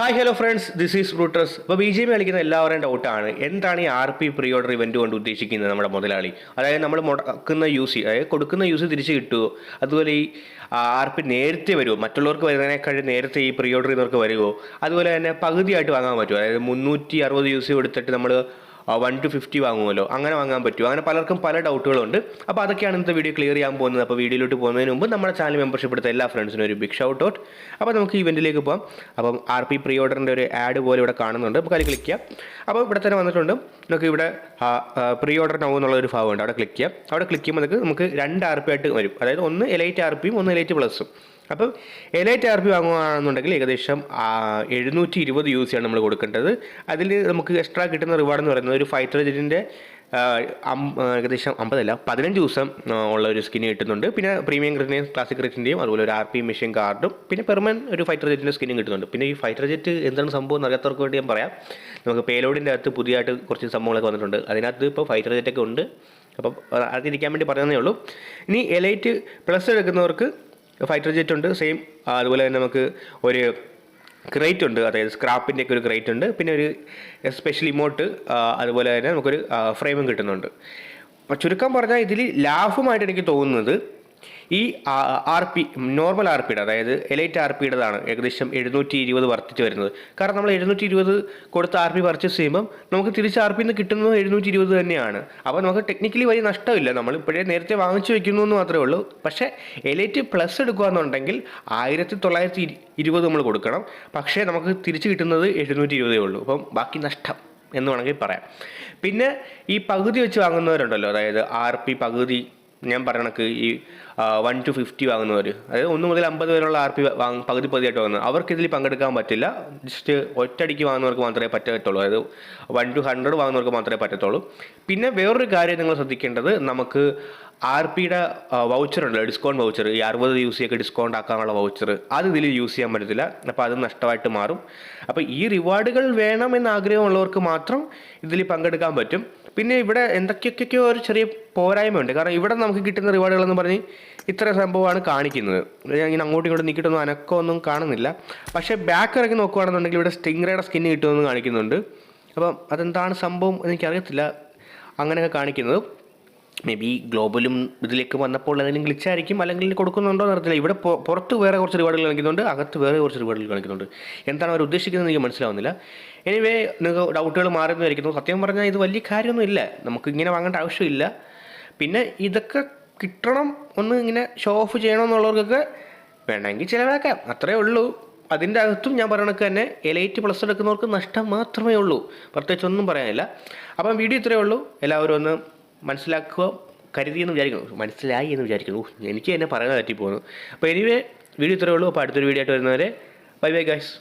Hi hello friends this is Rooters ഇപ്പോൾ B J P കളിക്കുന്ന എല്ലാവരുടെയും ഡൗട്ടാണ് എന്താണ് ഈ R P pre order event കൊണ്ട് ഉദ്ദേശിക്കുന്നത് നമ്മുടെ മുതലാളി? അതായത് നമ്മൾ മുടക്കുന്ന യൂസ് അതായത് കൊടുക്കുന്ന യൂസ് തിരിച്ച് കിട്ടുമോ അതുപോലെ ഈ ആർ പി നേരത്തെ വരുമോ മറ്റുള്ളവർക്ക് വരുന്നതിനേക്കാൾ നേരത്തെ ഈ പ്രീ ഓർഡർ ചെയ്യുന്നവർക്ക് വരുമോ അതുപോലെ തന്നെ പകുതിയായിട്ട് വാങ്ങാൻ പറ്റുമോ അതായത് മുന്നൂറ്റി അറുപത് യൂസ് കൊടുത്തിട്ട് നമ്മൾ വൺ ടു ഫിഫ്റ്റി വാങ്ങുമല്ലോ. അങ്ങനെ വാങ്ങാൻ പറ്റും. അങ്ങനെ പലർക്കും പല ഡൗട്ടുകളുണ്ട് അപ്പോൾ അതൊക്കെയാണ് ഇന്നത്തെ വീഡിയോ ക്ലിയർ ചെയ്യാൻ പോകുന്നത്. അപ്പോൾ വീഡിയോയിലോട്ട് പോകുന്നതിന് മുമ്പ് നമ്മുടെ ചാനൽ മെമ്പർഷിപ്പ് എടുത്ത എല്ലാ ഫ്രണ്ട്സിനും ഒരു ബിഗ് ഷൗട്ട് ഔട്ട് അപ്പോൾ നമുക്ക് ഇവന്റിലേക്ക് പോകാം അപ്പം ആർ പി പ്രീ ഓർഡറിന്റെ ഒരു ആഡ് പോലെ ഇവിടെ കാണുന്നുണ്ട്. അപ്പോൾ അതിൽ ക്ലിക്ക് ചെയ്യാം. അപ്പോൾ ഇവിടെ തന്നെ വന്നിട്ടുണ്ട്. നമുക്ക് ഇവിടെ പ്രീ ഓർഡർ നോ എന്നുള്ള ഒരു ഭാഗമുണ്ട്. അവിടെ ക്ലിക്ക് ചെയ്യാം. അവിടെ ക്ലിക്ക് ചെയ്യുമ്പോൾ നമുക്ക് രണ്ട് ആർ പി ആയിട്ട് വരും. അതായത് ഒന്ന് എലൈറ്റ് ആർ പിയും ഒന്ന് എലൈറ്റ് പ്ലസും അപ്പം എലൈറ്റ് ആർ പി വാങ്ങുകയാണെന്നുണ്ടെങ്കിൽ ഏകദേശം എഴുന്നൂറ്റി ഇരുപത് യു സിയാണ് നമ്മൾ കൊടുക്കേണ്ടത്. അതിൽ നമുക്ക് എക്സ്ട്രാ കിട്ടുന്ന റിവാർഡ് എന്ന് പറയുന്നത് ഒരു ഫൈറ്റർ ജെറ്റിന്റെ ഏകദേശം അമ്പതല്ല പതിനഞ്ച് ദിവസം ഉള്ള ഒരു സ്കിൻ കിട്ടുന്നുണ്ട്. പിന്നെ പ്രീമിയം ക്രിറ്റിന്റെയും ക്ലാസിക് ക്രിറ്റിന്റെയും അതുപോലെ ഒരു ആർ പി മെഷീൻ കാർഡും പിന്നെ പെർമനന്റ് ഒരു ഫൈറ്റർ ജെറ്റിന്റെ സ്കിന്നും കിട്ടുന്നുണ്ട്. പിന്നെ ഈ ഫൈറ്റർ ജെറ്റ് എന്താണ് സംഭവം എന്ന് അറിയാത്തവർക്ക് വേണ്ടി ഞാൻ പറയാം. നമുക്ക് പേലോഡിന്റെ അകത്ത് പുതിയതായിട്ട് കുറച്ച് സംഭവങ്ങളൊക്കെ വന്നിട്ടുണ്ട്. അതിനകത്ത് ഇപ്പോൾ ഫൈറ്റർ ജെറ്റൊക്കെ ഉണ്ട്. അപ്പം അതിരിക്കാൻ വേണ്ടി പറയുന്നതേ ഉള്ളൂ. ഇനി എലൈറ്റ് പ്ലസ് എടുക്കുന്നവർക്ക് ഫൈറ്റർ ജെറ്റ് ഉണ്ട്. സെയിം അതുപോലെ തന്നെ നമുക്ക് ഒരു ക്രേറ്റ് ഉണ്ട്. അതായത് സ്ക്രാപ്പിന്റെ ഒക്കെ ഒരു ക്രേറ്റ് ഉണ്ട്. പിന്നെ ഒരു സ്പെഷ്യൽ ഇമോട്ട് അതുപോലെ തന്നെ നമുക്കൊരു ഫ്രെയിമും കിട്ടുന്നുണ്ട്. ചുരുക്കം പറഞ്ഞാൽ ഇതിൽ ലാഭമായിട്ട് എനിക്ക് തോന്നുന്നത് ഈ ആർ പി നോർമൽ ആർ പിയുടെ അതായത് എലൈറ്റ് ആർ പിയുടേതാണ് ഏകദേശം എഴുന്നൂറ്റി ഇരുപത് വർദ്ധിച്ച് വരുന്നത്. കാരണം നമ്മൾ എഴുന്നൂറ്റി ഇരുപത് കൊടുത്ത് ആർ പി പർച്ചേസ് ചെയ്യുമ്പം നമുക്ക് തിരിച്ച് ആർ പിന്ന് കിട്ടുന്നത് എഴുന്നൂറ്റി ഇരുപത് തന്നെയാണ്. അപ്പോൾ നമുക്ക് ടെക്നിക്കലി വലിയ നഷ്ടമില്ല. നമ്മൾ ഇപ്പോഴേ നേരത്തെ വാങ്ങിച്ചു വെക്കുന്നു എന്ന് മാത്രമേ ഉള്ളൂ. പക്ഷേ എലൈറ്റ് പ്ലസ് എടുക്കുകയെന്നുണ്ടെങ്കിൽ ആയിരത്തി തൊള്ളായിരത്തി ഇരുപത് നമ്മൾ കൊടുക്കണം. പക്ഷേ നമുക്ക് തിരിച്ച് കിട്ടുന്നത് എഴുന്നൂറ്റി ഇരുപതേ ഉള്ളൂ. അപ്പം ബാക്കി നഷ്ടം എന്ന് വേണമെങ്കിൽ പറയാം. പിന്നെ ഈ പകുതി വെച്ച് വാങ്ങുന്നവരുണ്ടല്ലോ. അതായത് ആർ പി പകുതി ഞാൻ പറയണക്ക് ഈ വൺ ടു ഫിഫ്റ്റി വാങ്ങുന്നവർ അതായത് ഒന്ന് മുതൽ അമ്പത് വരെയുള്ള ആർ പി വാങ് പകുതി പകുതിയായിട്ട് വാങ്ങുന്നത്. അവർക്ക് ഇതിൽ പങ്കെടുക്കാൻ പറ്റില്ല. ജസ്റ്റ് ഒറ്റയടിക്ക് വാങ്ങുന്നവർക്ക് മാത്രമേ പറ്റത്തുള്ളൂ. അതായത് വൺ ടു ഹൺഡ്രഡ് വാങ്ങുന്നവർക്ക് മാത്രമേ പറ്റത്തുള്ളൂ. പിന്നെ വേറൊരു കാര്യം നിങ്ങൾ ശ്രദ്ധിക്കേണ്ടത് നമുക്ക് ആർ പിയുടെ വൗച്ചർ ഉണ്ടല്ലോ ഡിസ്കൗണ്ട് വൗച്ചർ ഈ അറുപത് യു സി ഡിസ്കൗണ്ട് ആക്കാനുള്ള വൗച്ചർ അത് ഇതിൽ യൂസ് ചെയ്യാൻ പറ്റത്തില്ല. അപ്പോൾ അത് നഷ്ടമായിട്ട് മാറും. അപ്പോൾ ഈ റിവാർഡുകൾ വേണമെന്ന് ആഗ്രഹമുള്ളവർക്ക് മാത്രം ഇതിൽ പങ്കെടുക്കാൻ പറ്റും. പിന്നെ ഇവിടെ എന്തൊക്കെയൊക്കെയോ ഒരു ചെറിയ പോരായ്മയുണ്ട്. കാരണം ഇവിടെ നമുക്ക് കിട്ടുന്ന റിവാർഡുകൾ എന്ന് പറഞ്ഞ് ഇത്ര സംഭവമാണ് കാണിക്കുന്നത്. ഞാൻ ഇങ്ങനെ അങ്ങോട്ടും ഇങ്ങോട്ടും നീക്കിയിട്ടൊന്നും അനക്കമൊന്നും കാണുന്നില്ല. പക്ഷേ ബാക്ക് ഇറങ്ങി നോക്കുകയാണെന്നുണ്ടെങ്കിൽ ഇവിടെ സ്റ്റിംഗ്രയുടെ സ്കിന്ന് കിട്ടുമെന്ന് കാണിക്കുന്നുണ്ട്. അപ്പം അതെന്താണ് സംഭവം എനിക്കറിയത്തില്ല. അങ്ങനെയൊക്കെ കാണിക്കുന്നത്. മേ ബി ഗ്ലോബലും ഇതിലേക്ക് വന്നപ്പോൾ എന്തെങ്കിലും ഗ്ലിച്ചായിരിക്കും അല്ലെങ്കിൽ കൊടുക്കുന്നുണ്ടോ എന്ന് അറിയത്തില്ല. ഇവിടെ പുറത്ത് വേറെ കുറച്ച് റിവാർഡുകൾ കാണിക്കുന്നുണ്ട് അകത്ത് വേറെ കുറച്ച് റിവാർഡുകൾ കാണിക്കുന്നുണ്ട്. എന്താണ് അവർ ഉദ്ദേശിക്കുന്നത് എനിക്ക് മനസ്സിലാവുന്നില്ല. എനിവേ നിങ്ങൾക്ക് ഡൗട്ടുകൾ മാറുന്നതായിരിക്കുന്നു. സത്യം പറഞ്ഞാൽ ഇത് വലിയ കാര്യമൊന്നുമില്ല നമുക്ക് ഇങ്ങനെ വാങ്ങേണ്ട ആവശ്യമില്ല. പിന്നെ ഇതൊക്കെ കിട്ടണം ഒന്ന് ഇങ്ങനെ ഷോ ഓഫ് ചെയ്യണമെന്നുള്ളവർക്കൊക്കെ വേണമെങ്കിൽ ചിലവാക്കാം. അത്രേ ഉള്ളൂ. അതിന്റെ അകത്തും ഞാൻ പറയണക്ക് തന്നെ എലൈറ്റ് പ്ലസ് എടുക്കുന്നവർക്ക് നഷ്ടം മാത്രമേ ഉള്ളൂ. പ്രത്യേകിച്ച് ഒന്നും പറയാനില്ല. അപ്പം വീഡിയോ ഇത്രയേ ഉള്ളൂ. എല്ലാവരും ഒന്ന് മനസ്സിലാക്കുക കരുതി എന്ന് വിചാരിക്കുന്നു. മനസ്സിലായി എന്ന് വിചാരിക്കുന്നു. എനിക്ക് തന്നെ പറയാൻ പറ്റി പോകുന്നു അപ്പോൾ എനിവേ വീഡിയോ ഇത്രയേ ഉള്ളൂ. അപ്പോൾ അടുത്തൊരു വീഡിയോ ആയിട്ട് വരുന്നവരെ ബൈ ബൈ ഗൈസ്